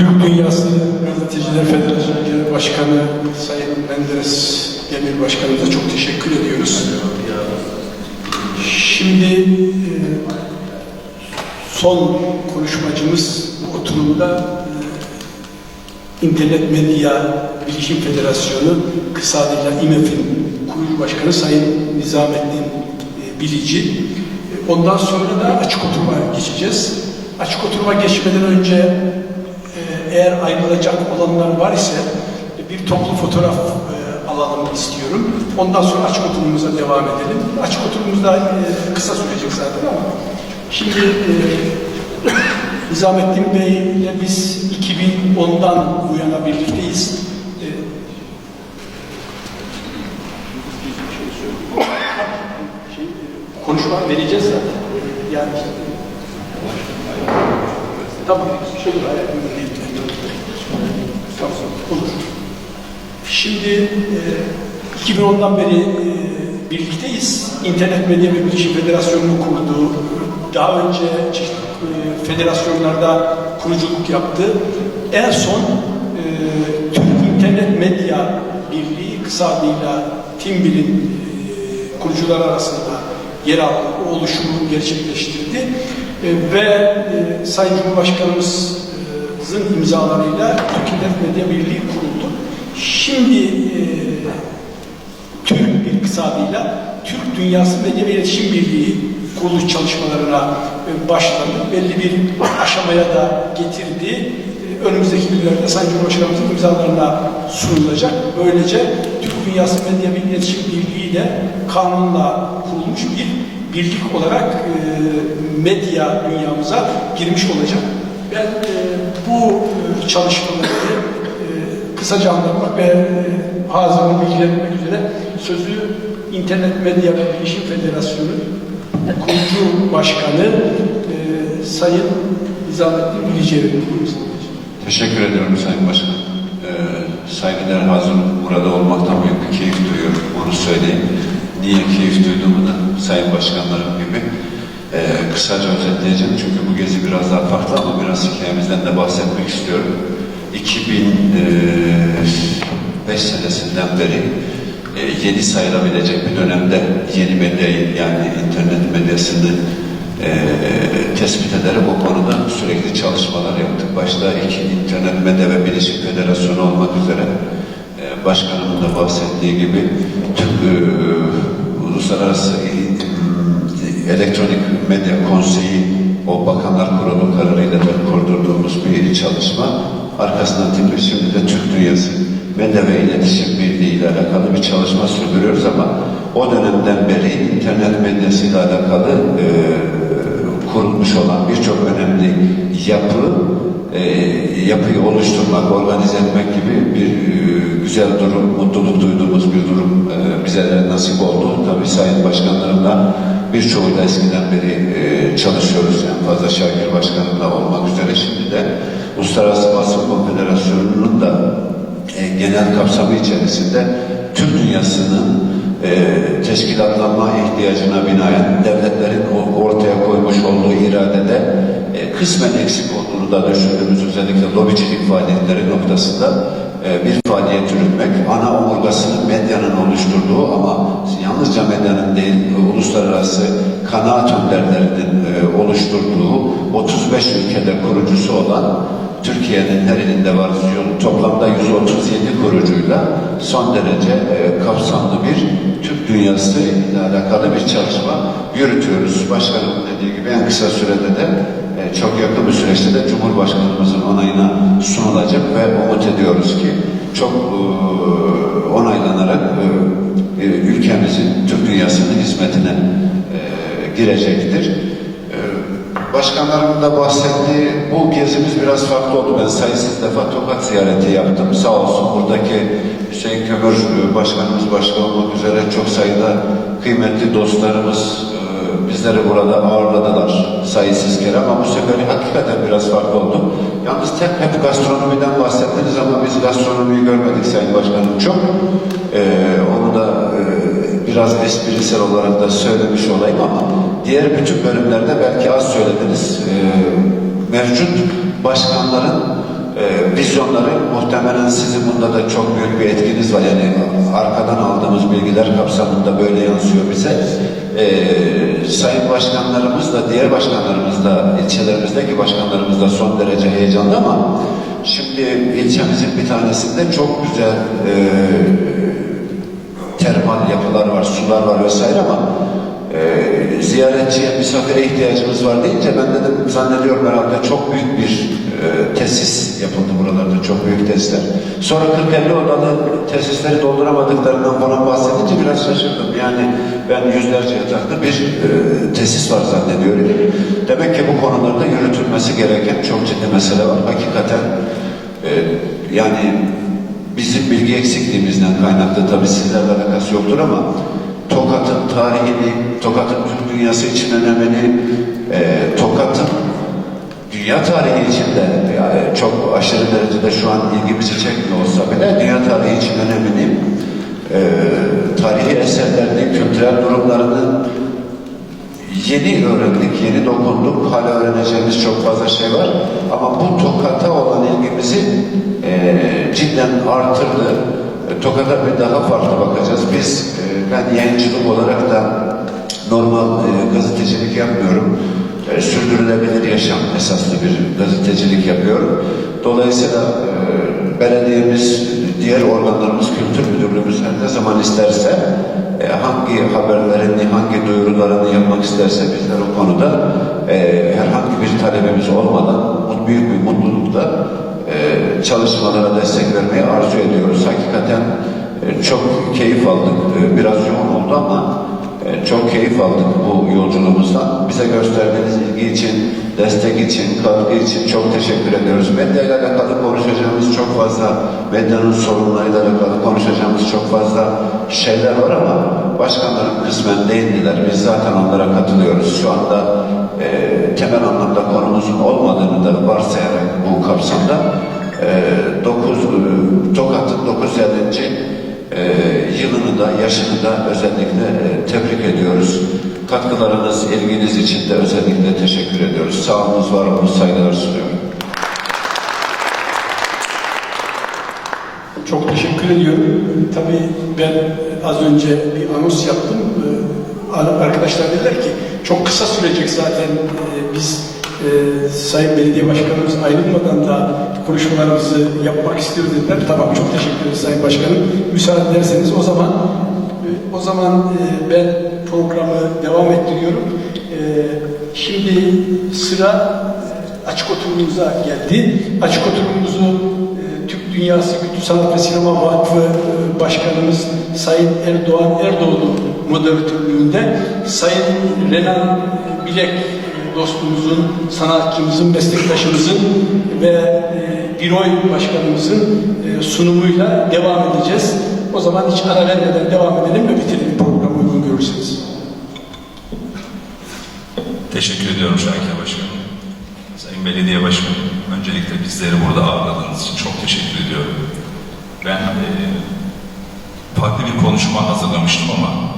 Türk Dünyası Gazeteciler Federasyonu Genel Başkanı Sayın Menderes Demir Başkanımıza çok teşekkür ediyoruz. Şimdi e, son konuşmacımız bu oturumda e, İnternet Medya Bilişim Federasyonu kısa adıyla İMEF'in kurucu başkanı Sayın Nizamettin e, Bilici. Ondan sonra da açık oturuma geçeceğiz. Açık oturuma geçmeden önce eğer ayrılacak olanlar var ise e, bir toplu fotoğraf e, alalım istiyorum. Ondan sonra açık oturumumuza devam edelim. Açık oturumumuz da e, kısa sürecek zaten ama şimdi e, Nizamettin Bey ile biz 2010'dan bu yana birlikteyiz. E, şey, konuşma vereceğiz zaten. Yani işte, Tamam, şey olur. Tamam, olur. Şimdi e, 2010'dan beri e, birlikteyiz. İnternet Medya ve Bilişim Federasyonu'nu kurdu. Daha önce çeşitli e, federasyonlarda kuruculuk yaptı. En son e, Türk İnternet Medya Birliği kısa adıyla TİMBİL'in e, kurucular arasında yer aldı. O oluşumu gerçekleştirdi. E, ve e, Sayın Cumhurbaşkanımızın imzalarıyla Türk İnternet Medya Birliği kuruldu. Şimdi e, Türk bir kısa adıyla Türk Dünyası Medya ve İletişim Birliği kuruluş çalışmalarına başladı. Belli bir aşamaya da getirdi. Önümüzdeki günlerde Sayın Cumhurbaşkanımızın imzalarına sunulacak. Böylece Türk Dünyası Medya ve İletişim Birliği de kanunla kurulmuş bir birlik olarak e, medya dünyamıza girmiş olacak. Ben e, bu e, çalışmaları e, kısaca anlatmak ve e, hazırını bilgilendirmek üzere sözü İnternet Medya ve Bilişim Federasyonu kurucu başkanı Sayın Nizamettin Bilici'ye veriyorum. Teşekkür ediyorum Sayın Başkan. Ee, saygıdeğer hazır burada olmaktan büyük bir keyif duyuyorum. Onu söyleyeyim. Niye keyif duyduğumu da Sayın Başkanlarım gibi e, kısaca özetleyeceğim. Çünkü bu gezi biraz daha farklı ama biraz hikayemizden de bahsetmek istiyorum. 2005 senesinden beri e, yeni sayılabilecek bir dönemde yeni medyayı yani internet medyasını e, tespit ederek o konuda sürekli çalışmalar yaptık. Başta iki internet medya ve bilişim federasyonu olmak üzere e, başkanımın da bahsettiği gibi Türk e, Uluslararası e, Elektronik Medya Konseyi o Bakanlar Kurulu kararıyla da kurdurduğumuz bir çalışma. Arkasından tabii şimdi de Türk Dünyası Medya ve İletişim Birliği ile alakalı bir çalışma sürdürüyoruz ama o dönemden beri internet medyasıyla alakalı e, kurulmuş olan birçok önemli yapı, e, yapıyı oluşturmak, organize etmek gibi bir e, güzel durum, mutluluk duyduğumuz bir durum e, bize de nasip oldu. Tabii Sayın Başkanlarımla birçoğuyla eskiden beri e, çalışıyoruz. En fazla Şakir Başkanımla olmak üzere şimdi de Uluslararası Basın Konfederasyonu'nun da e, genel kapsamı içerisinde Türk dünyasının e, teşkilatlanma ihtiyacına binaen devletlerin ortaya koymuş olduğu iradede e, kısmen eksik olduğunu da düşündüğümüz özellikle lobicilik faaliyetleri noktasında e, bir faaliyet yürütmek, ana omurgasını medyanın oluşturduğu ama yalnızca medyanın değil, uluslararası kanaat önderlerinin e, oluşturduğu 35 ülkede kurucusu olan Türkiye'nin her ilinde var. Toplamda 137 kurucuyla son derece e, kapsamlı bir Türk dünyası ile alakalı bir çalışma yürütüyoruz. Başkanım dediği gibi en kısa sürede de e, çok yakın bir süreçte de Cumhurbaşkanımızın onayına sunulacak ve umut ediyoruz ki çok e, onaylanarak e, ülkemizin Türk dünyasının hizmetine e, girecektir. Başkanlarımın da bahsettiği bu gezimiz biraz farklı oldu. Ben sayısız defa Tokat ziyareti yaptım. Sağ olsun buradaki Hüseyin Kömür e, Başkanımız başta olmak üzere çok sayıda kıymetli dostlarımız e, bizleri burada ağırladılar sayısız kere ama bu sefer hakikaten biraz farklı oldu. Yalnız tek hep gastronomiden bahsettiniz ama biz gastronomiyi görmedik Sayın Başkanım çok. E, onu da e, biraz esprisel olarak da söylemiş olayım ama diğer bütün bölümlerde belki az söylediniz. E, mevcut başkanların e, vizyonları muhtemelen sizin bunda da çok büyük bir etkiniz var. Yani arkadan aldığımız bilgiler kapsamında böyle yansıyor bize. E, sayın başkanlarımız da diğer başkanlarımız da ilçelerimizdeki başkanlarımız da son derece heyecanlı ama şimdi ilçemizin bir tanesinde çok güzel e, termal yapılar var, sular var vesaire ama e, ziyaretçiye, misafire ihtiyacımız var deyince ben dedim zannediyorum herhalde çok büyük bir e, tesis yapıldı buralarda, çok büyük tesisler. Sonra 40-50 odalı tesisleri dolduramadıklarından falan bahsedince biraz şaşırdım. Yani ben yüzlerce yataklı bir e, tesis var zannediyorum. Demek ki bu konularda yürütülmesi gereken çok ciddi mesele var. Hakikaten e, yani bizim bilgi eksikliğimizden kaynaklı tabii sizlerle alakası yoktur ama Tokat'ın tarihini, Tokat'ın Türk dünyası için önemini, e, Tokat'ın dünya tarihi içinde yani çok aşırı derecede şu an ilgimizi çekmiyor olsa bile dünya tarihi için önemini, e, tarihi eserlerini, kültürel durumlarını yeni öğrendik, yeni dokunduk. Hala öğreneceğimiz çok fazla şey var. Ama bu Tokat'a olan ilgimizi e, cidden artırdı. E, Tokat'a bir daha farklı bakacağız. Biz, e, ben yayıncılık olarak da normal e, gazetecilik yapmıyorum. E, sürdürülebilir yaşam esaslı bir gazetecilik yapıyorum. Dolayısıyla e, belediyemiz, diğer organlarımız, kültür müdürlüğümüz her ne zaman isterse e, hangi haberlerini, hangi duyurularını yapmak isterse bizler o konuda e, herhangi bir talebimiz olmadan büyük bir mutlulukla e, çalışmalara destek vermeyi arzu ediyoruz. Hakikaten çok keyif aldık. E, biraz yoğun oldu ama e, çok keyif aldık bu yolculuğumuzdan. Bize gösterdiğiniz ilgi için, destek için, katkı için çok teşekkür ediyoruz. Medya ile alakalı konuşacağımız çok fazla, medyanın sorunlarıyla alakalı konuşacağımız çok fazla şeyler var ama başkanlarım kısmen değindiler. Biz zaten onlara katılıyoruz. Şu anda e, temel anlamda konumuzun olmadığını da varsayarak bu kapsamda e, 9, e, Tokat'ın 950 e, yılını da yaşını da özellikle e, tebrik ediyoruz. Katkılarınız, ilginiz için de özellikle teşekkür ediyoruz. Sağ olunuz, var olunuz, saygılar sunuyorum. Çok teşekkür ediyorum. Tabii ben az önce bir anons yaptım. Ee, Arkadaşlar dediler ki çok kısa sürecek zaten Ee, biz e, Sayın Belediye Başkanımız ayrılmadan da konuşmalarımızı yapmak istiyoruz dediler. Tamam çok teşekkür ederiz Sayın Başkanım. Müsaade ederseniz o zaman e, o zaman e, ben programı devam ettiriyorum. E, Şimdi sıra e, açık oturumumuza geldi. Açık oturumumuzu e, Türk Dünyası Kültür Sanat ve Sinema Vakfı e, Başkanımız Sayın Erdoğan Erdoğdu moderatörlüğünde Sayın Renan Bilek e, dostumuzun, sanatçımızın, meslektaşımızın ve e, Biroy Başkanımızın e, sunumuyla devam edeceğiz. O zaman hiç ara vermeden devam edelim ve bitirelim programı uygun görürseniz. Teşekkür ediyorum Şakir Başkanım. Sayın Belediye Başkanım, öncelikle bizleri burada ağırladığınız için çok teşekkür ediyorum. Ben eee, farklı bir konuşma hazırlamıştım ama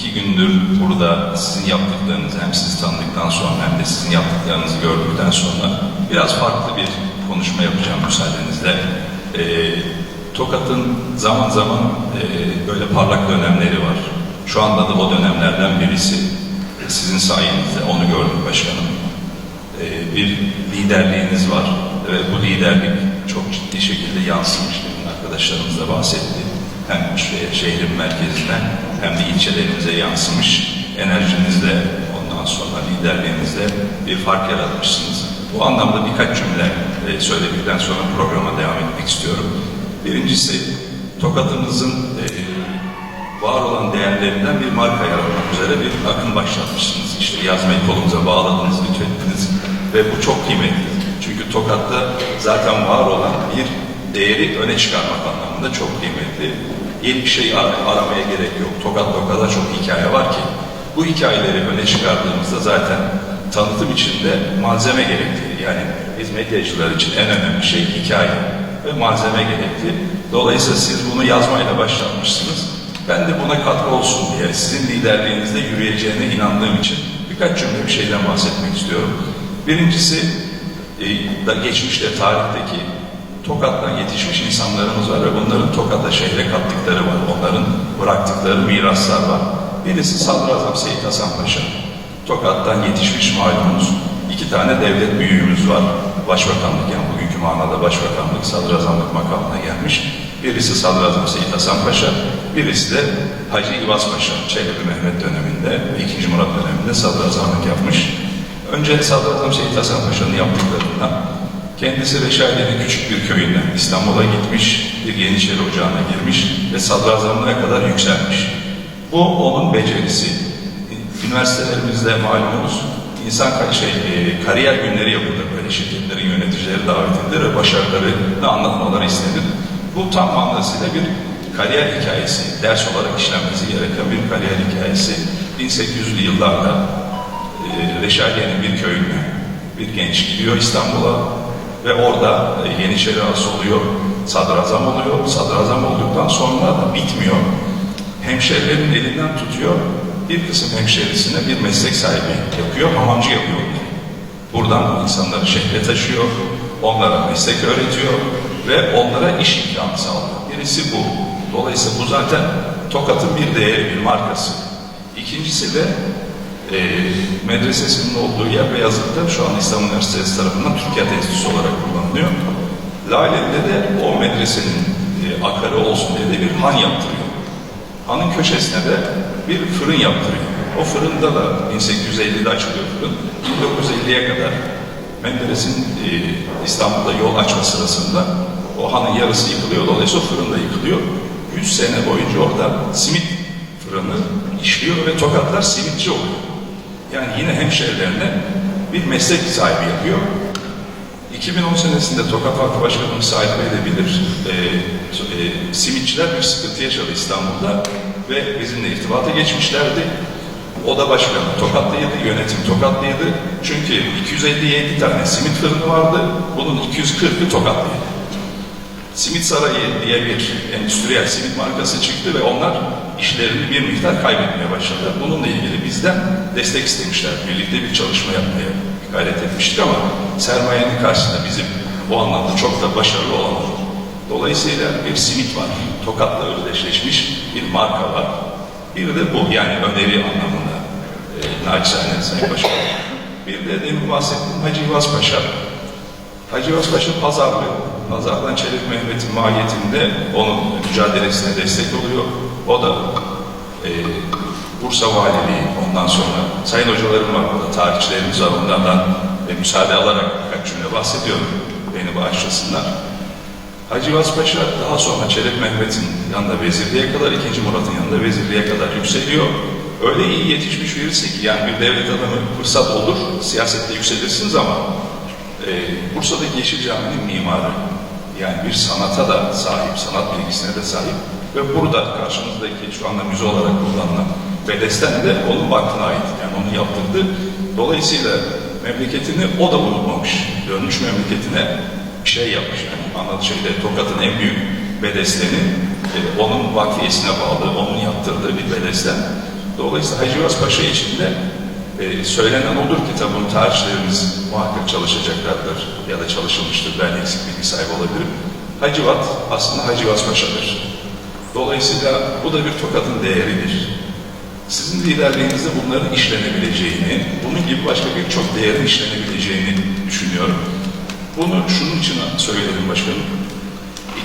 iki gündür burada sizin yaptıklarınızı hem sizi tanıdıktan sonra hem de sizin yaptıklarınızı gördükten sonra biraz farklı bir konuşma yapacağım müsaadenizle. Eee, Tokat'ın zaman zaman eee, böyle parlak dönemleri var. Şu anda da o dönemlerden birisi. Sizin sayenizde onu gördük başkanım. Ee, bir liderliğiniz var ve bu liderlik çok ciddi şekilde yansımış. Arkadaşlarımız da bahsetti. Hem şe- şehrin merkezinden hem de ilçelerimize yansımış. Enerjinizle ondan sonra liderliğinizle bir fark yaratmışsınız. Bu anlamda birkaç cümle e, söyledikten sonra programa devam etmek istiyorum. Birincisi Tokat'ımızın e, var olan değerlerinden bir marka yaratmak üzere bir akım başlatmışsınız. İşte yazmayı kolunuza bağladınız, lütfettiniz ve bu çok kıymetli. Çünkü Tokat'ta zaten var olan bir değeri öne çıkarmak anlamında çok kıymetli. Yeni bir şey ar- aramaya gerek yok. Tokat'ta o kadar çok hikaye var ki bu hikayeleri öne çıkardığımızda zaten tanıtım içinde malzeme gerekli. Yani biz medyacılar için en önemli şey hikaye ve malzeme gerekli. Dolayısıyla siz bunu yazmayla başlatmışsınız. Ben de buna katkı olsun diye sizin liderliğinizde yürüyeceğine inandığım için birkaç cümle bir şeyden bahsetmek istiyorum. Birincisi e, da geçmişte tarihteki Tokat'tan yetişmiş insanlarımız var ve bunların Tokat'a şehre kattıkları var. Onların bıraktıkları miraslar var. Birisi Sadrazam Seyit Hasan Paşa. Tokat'tan yetişmiş malumunuz. İki tane devlet büyüğümüz var. Başbakanlık yani bugünkü manada başbakanlık, sadrazamlık makamına gelmiş. Birisi Sadrazam Seyit Hasan Paşa, birisi de Hacı İvaz Paşa, Çelebi Mehmet döneminde ve 2. Murat döneminde sadrazamlık yapmış. Önce Sadrazam Seyit Hasan Paşa'nın yaptıklarından kendisi Reşadiye'nin küçük bir köyünden İstanbul'a gitmiş, bir Yeniçeri Ocağı'na girmiş ve sadrazamlığa kadar yükselmiş. Bu onun becerisi. Üniversitelerimizde malumunuz insan şey, e, kariyer günleri yapılır. Böyle şirketlerin yöneticileri davet edilir ve başarılarını anlatmaları istenir. Bu tam manasıyla bir kariyer hikayesi, ders olarak işlenmesi gereken bir kariyer hikayesi. 1800'lü yıllarda e, Reşadiye'nin bir köyüne bir genç gidiyor İstanbul'a ve orada e, Yeniçeri Ağası oluyor, sadrazam oluyor. Sadrazam olduktan sonra da bitmiyor. Hemşerilerin elinden tutuyor, bir kısım hemşerisine bir meslek sahibi yapıyor, hamamcı yapıyor. Buradan insanları şehre taşıyor, onlara meslek öğretiyor ve onlara iş imkanı sağlıyor. Birisi bu. Dolayısıyla bu zaten Tokat'ın bir değeri, bir markası. İkincisi de e, medresesinin olduğu yer Beyazıt'ta şu an İstanbul Üniversitesi tarafından Türkiye Enstitüsü olarak kullanılıyor. Lale'de de o medresenin e, akarı olsun diye de bir han yaptırıyor. Hanın köşesine de bir fırın yaptırıyor. O fırında da 1850'de açılıyor fırın. 1950'ye kadar Menderes'in e, İstanbul'da yol açma sırasında o hanın yarısı yıkılıyor. Dolayısıyla o fırın da yıkılıyor. 100 sene boyunca orada simit fırını işliyor ve tokatlar simitçi oluyor. Yani yine hemşehrilerine bir meslek sahibi yapıyor. 2010 senesinde Tokat Halkı Başkanımız Sait Bey. E, e, simitçiler bir sıkıntı yaşadı İstanbul'da ve bizimle irtibata geçmişlerdi. O da başkanı Tokatlıydı, yönetim Tokatlıydı. Çünkü 257 tane simit fırını vardı, bunun 240'ı Tokatlıydı. Simit Sarayı diye bir endüstriyel simit markası çıktı ve onlar işlerini bir miktar kaybetmeye başladılar. Bununla ilgili bizden destek istemişler. Birlikte bir çalışma yapmaya gayret etmiştik ama sermayenin karşısında bizim o anlamda çok da başarılı olamadık. Dolayısıyla bir simit var. Tokat'la özdeşleşmiş bir marka var. Bir de bu yani öneri anlamında. E, naçizane Sayın Başkanım. Bir de demin bahsettiğim Hacı İvaz Paşa. Hacı Özbaşı pazarlı. Pazardan Çelebi Mehmet'in mahiyetinde onun mücadelesine destek oluyor. O da e, Bursa Valiliği, ondan sonra sayın hocalarım var burada, tarihçilerimiz var. Onlardan e, müsaade alarak birkaç cümle bahsediyorum. Beni bağışlasınlar. Hacı Yavuz Paşa daha sonra Çelebi Mehmet'in yanında vezirliğe kadar, 2. Murat'ın yanında vezirliğe kadar yükseliyor. Öyle iyi yetişmiş birisi ki yani bir devlet adamı fırsat olur, siyasette yükselirsiniz ama e, Bursa'daki Yeşil Cami'nin mimarı. Yani bir sanata da sahip, sanat bilgisine de sahip. Ve burada karşımızdaki şu anda müze olarak kullanılan bedesten de onun vakfına ait. Yani onu yaptırdı. Dolayısıyla memleketini o da unutmamış. Dönmüş memleketine bir şey yapmış. Yani anlatığı şeyde Tokat'ın en büyük bedesteni e, onun vakfiyesine bağlı, onun yaptırdığı bir bedesten. Dolayısıyla Hacı Paşa için de e, söylenen olur ki tabi tarihçilerimiz muhakkak çalışacaklardır ya da çalışılmıştır. Ben eksik bilgi sahibi olabilirim. Hacivat aslında Hacıvat Paşa'dır. Dolayısıyla bu da bir tokatın değeridir. Sizin liderliğinizde bunların işlenebileceğini, bunun gibi başka birçok değerin işlenebileceğini düşünüyorum. Bunu şunun için söyledim başkanım.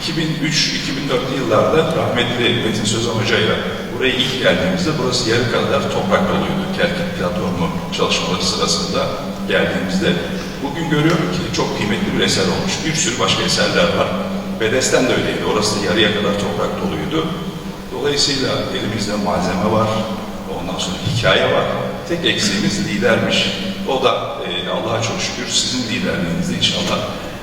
2003-2004 yıllarda rahmetli Metin Sözen Hoca ile buraya ilk geldiğimizde burası yarı kadar toprak doluydu. Kerkük platformu çalışmaları sırasında geldiğimizde. Bugün görüyorum ki çok kıymetli bir eser olmuş. Bir sürü başka eserler var. Bedesten de öyleydi. Orası yarıya kadar toprak doluydu. Dolayısıyla elimizde malzeme var. Ondan sonra hikaye var. Tek eksiğimiz lidermiş. O da e, Allah'a çok şükür sizin liderliğinizde inşallah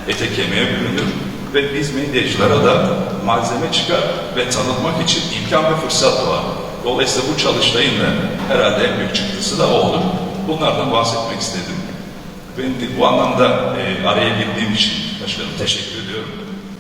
ete kemiğe bürünür ve biz medyacılara da malzeme çıkar ve tanıtmak için imkan ve fırsat var. Dolayısıyla bu çalıştayın da herhalde en büyük çıktısı da o olur. Bunlardan bahsetmek istedim. Ben de bu anlamda e, araya girdiğim için başkanım teşekkür ederim.